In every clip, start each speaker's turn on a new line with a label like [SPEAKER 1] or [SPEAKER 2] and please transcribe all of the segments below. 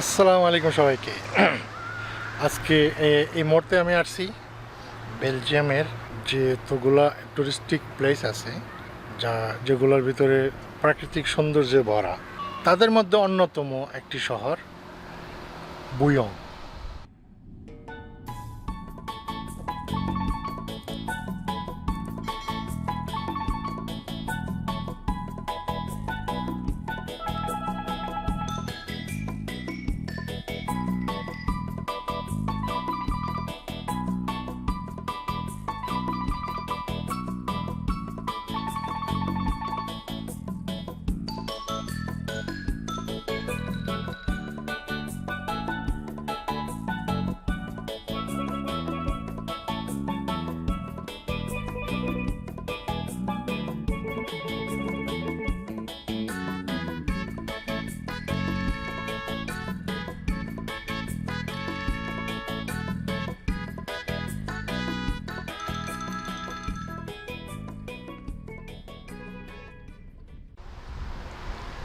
[SPEAKER 1] আসসালামু আলাইকুম সবাইকে। আজকে এই মুহূর্তে আমি আসছি বেলজিয়ামের যে তোগুলা টুরিস্টিক প্লেস আছে, যা, যেগুলোর ভিতরে প্রাকৃতিক সৌন্দর্যে ভরা। তাদের মধ্যে অন্যতম একটি শহর বুয়ং।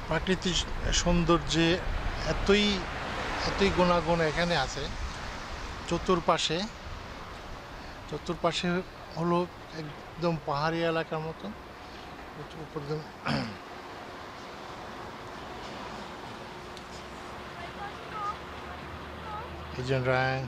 [SPEAKER 1] প্রাকৃতিক সৌন্দর্যে এতই এতই গুণাগুণ এখানে আছে। চতুর্পাশে চতুর্পাশে হলো একদম পাহাড়ি এলাকার মতো। উপর দিয়ে Rang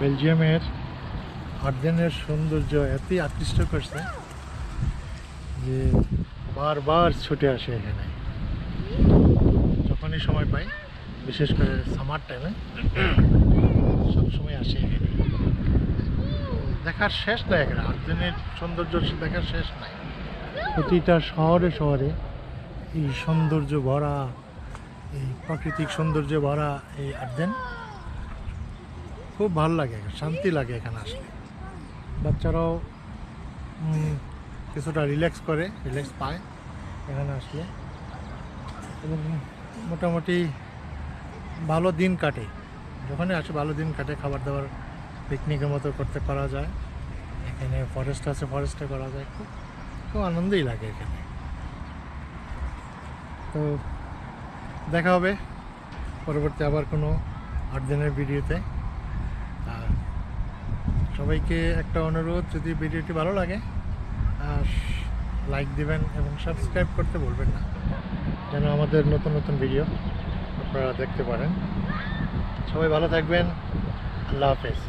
[SPEAKER 1] বেলজিয়ামের আর্দেনের সৌন্দর্য এতই আকৃষ্ট করছে যে বারবার ছুটে আসে এখানে। যখনই সময় পাই, বিশেষ করে সামার টাইমে সবসময় আসে এখানে। দেখার শেষ নাই এখানে আর্দেনের সৌন্দর্য দেখার শেষ নাই। প্রতিটা শহরে শহরে এই সৌন্দর্য ভরা, এই প্রাকৃতিক সৌন্দর্য ভরা এই আর্দেন খুব ভালো লাগে শান্তি লাগে এখানে আসলে বাচ্চারাও কিছুটা রিল্যাক্স করে রিল্যাক্স পায় এখানে আসলে। এবং মোটামুটি ভালো দিন কাটে। যখনই আসে ভালো দিন কাটে, খাবার দাবার পিকনিকের মতো করতে করা যায়। এখানে ফরেস্ট আছে ফরেস্টে করা যায়। খুব খুব আনন্দই লাগে এখানে। তো দেখা হবে। পরবর্তী আবার কোনো আট দিনের ভিডিওতে। সবাইকে একটা অনুরোধ, যদি ভিডিওটি ভালো লাগে, আর লাইক দিবেন এবং সাবস্ক্রাইব করতে বলবেন না, যেন আমাদের নতুন নতুন ভিডিও আপনারা দেখতে পারেন। সবাই ভালো থাকবেন। আল্লাহ হাফেজ।